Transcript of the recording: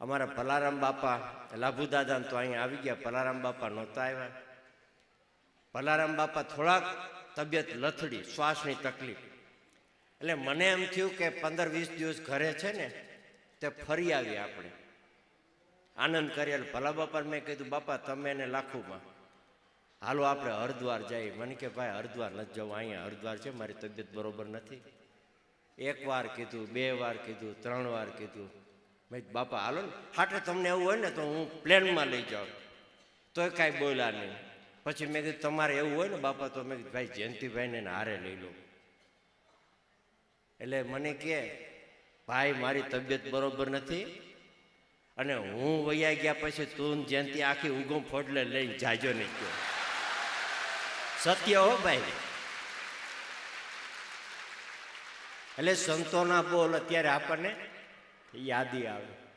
અમારા પલારામ બાપા લાભુ દાદા તો અહીંયા આવી ગયા, પલારામ બાપા નહોતા આવ્યા. પલારામ બાપા થોડાક તબિયત લથડી, શ્વાસની તકલીફ. એટલે મને એમ થયું કે પંદર વીસ દિવસ ઘરે છે ને, તે ફરી આવી આપણે. આનંદ કરીએ ભલા બાપાને મેં કીધું, બાપા, તમે એને લાખુમાં. હાલો, આપણે હરિદ્વાર જઈએ. મને કે, ભાઈ, હરિદ્વાર નથી જવું, અહીંયા હરિદ્વાર છે, મારી તબિયત બરોબર નથી. એક વાર કીધું, બે વાર કીધું, ત્રણ વાર કીધું. મેં બાપા, હાલો ને. હાટે તમને એવું હોય ને તો હું પ્લેનમાં લઈ જાઉં. તોય કાંઈ બોલ્યા નહીં. પછી મેં કીધું, તમારે એવું હોય ને બાપા, તો મેં કીધું, ભાઈ, જયંતિભાઈને હારે લઈ લો. એટલે મને કે, ભાઈ, મારી તબિયત બરોબર નથી અને હું વૈયા ગયા પછી તું જયંતિ આખી ઊંઘો ફોડલે લઈને જાજો નહીં ગયો સત્ય હો ભાઈ. એટલે સંતોના બોલ અત્યારે આપણને યાદી આવે.